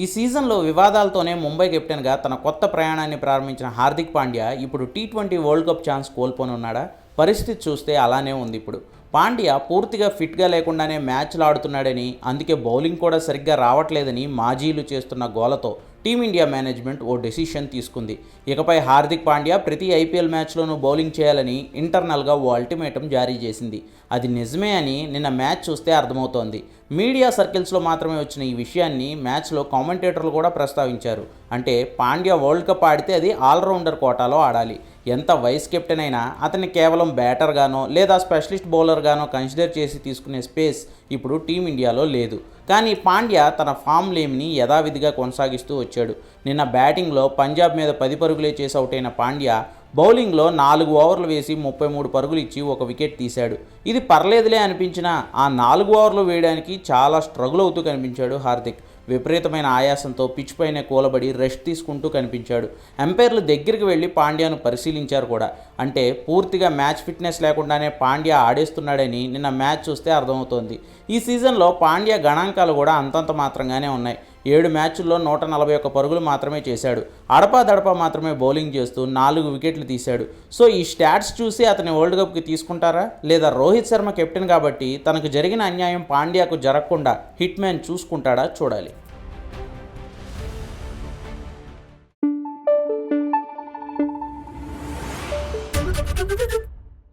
ఈ సీజన్లో వివాదాలతోనే ముంబై కెప్టెన్గా తన కొత్త ప్రయాణాన్ని ప్రారంభించిన హార్దిక్ పాండ్యా ఇప్పుడు T twenty world cup chance కోల్పోనున్నాడా? పరిస్థితి చూస్తే అలానే ఉంది ఇప్పుడు. పాండ్యా పూర్తిగా ఫిట్గా లేకుండానే మ్యాచ్లు ఆడుతున్నాడని అందుకే బౌలింగ్ కూడా సరిగ్గా రావట్లేదని మాజీలు చేస్తున్న గోలతో టీమిండియా మేనేజ్మెంట్ ఓ డెసిషన్ తీసుకుంది. ఇకపై హార్దిక్ పాండ్యా ప్రతి ఐపీఎల్ మ్యాచ్లోనూ బౌలింగ్ చేయాలని ఇంటర్నల్గా ఓ అల్టిమేటం జారీ చేసింది. అది నిజమే అని నిన్న మ్యాచ్ చూస్తే అర్థమవుతోంది. మీడియా సర్కిల్స్లో మాత్రమే వచ్చిన ఈ విషయాన్ని మ్యాచ్లో కామెంటేటర్లు కూడా ప్రస్తావించారు. అంటే పాండ్యా వరల్డ్ కప్ ఆడితే అది ఆల్రౌండర్ కోటాలో ఆడాలి. ఎంత వైస్ కెప్టెన్ అయినా అతన్ని కేవలం బ్యాటర్గానో లేదా స్పెషలిస్ట్ బౌలర్ బౌలర్గానో కన్సిడర్ చేసి తీసుకునే స్పేస్ ఇప్పుడు టీమిండియాలో లేదు. కానీ పాండ్యా తన ఫామ్ లేమిని యథావిధిగా కొనసాగిస్తూ వచ్చాడు. నిన్న బ్యాటింగ్లో పంజాబ్ మీద పది పరుగులే చేసి అవుట్ అయిన పాండ్యా బౌలింగ్లో నాలుగు ఓవర్లు వేసి ముప్పై మూడు పరుగులు ఇచ్చి ఒక వికెట్ తీశాడు. ఇది పర్లేదులే అనిపించినా ఆ నాలుగు ఓవర్లు వేయడానికి చాలా స్ట్రగుల్ అవుతూ కనిపించాడు హార్దిక్. విపరీతమైన ఆయాసంతో పిచ్ పైనే కూలబడి రెస్ట్ తీసుకుంటూ కనిపించాడు. ఎంపైర్లు దగ్గరికి వెళ్ళి పాండ్యాను పరిశీలించారు కూడా. అంటే పూర్తిగా మ్యాచ్ ఫిట్నెస్ లేకుండానే పాండ్యా ఆడేస్తున్నాడని నిన్న మ్యాచ్ చూస్తే అర్థమవుతోంది. ఈ సీజన్లో పాండ్యా గణాంకాలు కూడా అంతంత మాత్రంగానే ఉన్నాయి. ఏడు మ్యాచ్ల్లో నూట నలభై ఒక్క పరుగులు మాత్రమే చేశాడు. అడపాదడపా మాత్రమే బౌలింగ్ చేస్తూ నాలుగు వికెట్లు తీశాడు. సో ఈ స్టాట్స్ చూసి అతని వరల్డ్ కప్కి తీసుకుంటారా? లేదా రోహిత్ శర్మ కెప్టెన్ కాబట్టి తనకు జరిగిన అన్యాయం పాండ్యాకు జరగకుండా హిట్ మ్యాన్ చూసుకుంటాడా చూడాలి.